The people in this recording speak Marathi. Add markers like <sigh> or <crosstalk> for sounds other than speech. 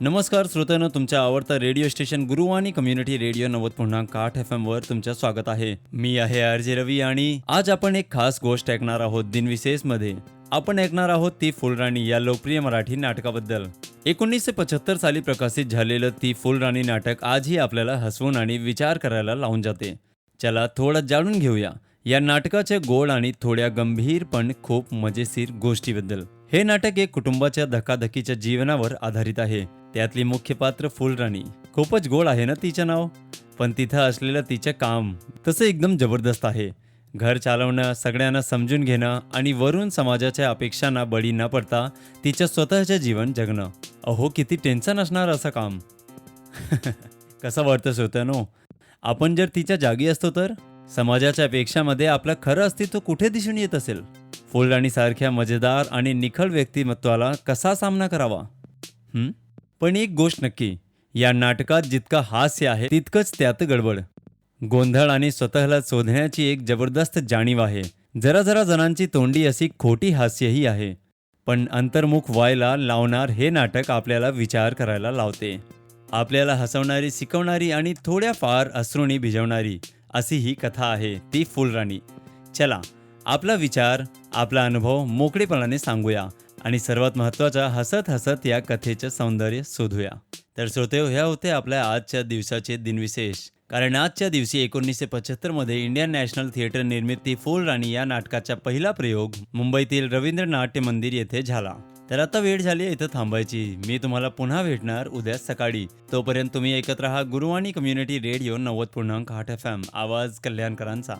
नमस्कार श्रोत्यानं तुमच्या आवडता radio station Guruvani community radio नव्वद पूर्णांक आठ एफ वर तुमचं स्वागत आहे. मी आहे आर जे रवी आणि आज आपण एक खास गोष्ट ऐकणार आहोत दिनविशेषमध्ये. आपण ऐकणार आहोत ती फुलराणी या लोकप्रिय मराठी नाटकाबद्दल. एकोणीसशे पचहत्तर साली प्रकाशित झालेलं ती फुलराणी नाटक आजही आपल्याला हसवून आणि विचार करायला लावून जाते. चला थोडं जाणून घेऊया. या नाटकाच्या गोड आणि थोड्या गंभीर पण खूप मजेशीर गोष्टीबद्दल. हे नाटक एक कुटुंबाच्या धकाधकीच्या जीवनावर आधारित आहे. त्यातली मुख्य पात्र फुलराणी. खूपच गोड आहे ना तिचं नाव? पण तिथं असलेलं तिचं काम तसं एकदम जबरदस्त आहे. घर चालवणं सगळ्यांना समजून घेणं आणि वरून समाजाच्या अपेक्षांना बळी न पडता तिचं स्वतःचं जीवन जगणं. अहो किती टेन्शन असणार असं काम. <laughs> कसं वाटतं होतं नो आपण जर तिच्या जागी असतो तर? समाजाच्या अपेक्षामध्ये आपलं खरं अस्तित्व कुठे दिसून येत असेल? फुलराणीसारख्या मजेदार आणि निखळ व्यक्तिमत्वाला कसा सामना करावा? पण एक गोष्ट नक्की या नाटकात जितकं हास्य आहे तितकंच त्यात गडबड. गोंधळ आणि स्वतःला शोधण्याची एक जबरदस्त जाणीव आहे. जरा जरा जणांची तोंडी अशी खोटी हास्यही आहे. पण अंतर्मुख व्हायला लावणार हे नाटक आपल्याला विचार करायला लावते. आपल्याला हसवणारी शिकवणारी आणि थोड्याफार अश्रुणी भिजवणारी अशी ही कथा आहे ती फुलराणी. चला आपला विचार आपला अनुभव मोकळेपणाने सांगूया. आणि सर्वात महत्त्वाचा हसत हसत या कथेचं सौंदर्य शोधूया. तर श्रोते ह्या होते आपल्या आजच्या दिवसाचे दिनविशेष. कारण आजच्या दिवशी एकोणीसशे पंच्याहत्तरमध्ये इंडियन नॅशनल थिएटर निर्मिती फुलराणी या नाटकाचा पहिला प्रयोग मुंबईतील रवींद्र नाट्य मंदिर येथे झाला. तर आता वेळ झाली आहे इथं थांबायची. मी तुम्हाला पुन्हा भेटणार उद्या सकाळी. तोपर्यंत तुम्ही एकत्र हा गुरुवाणी कम्युनिटी रेडिओ नव्वद पूर्णांक आठ एफ एम आवाज कल्याणकरांचा.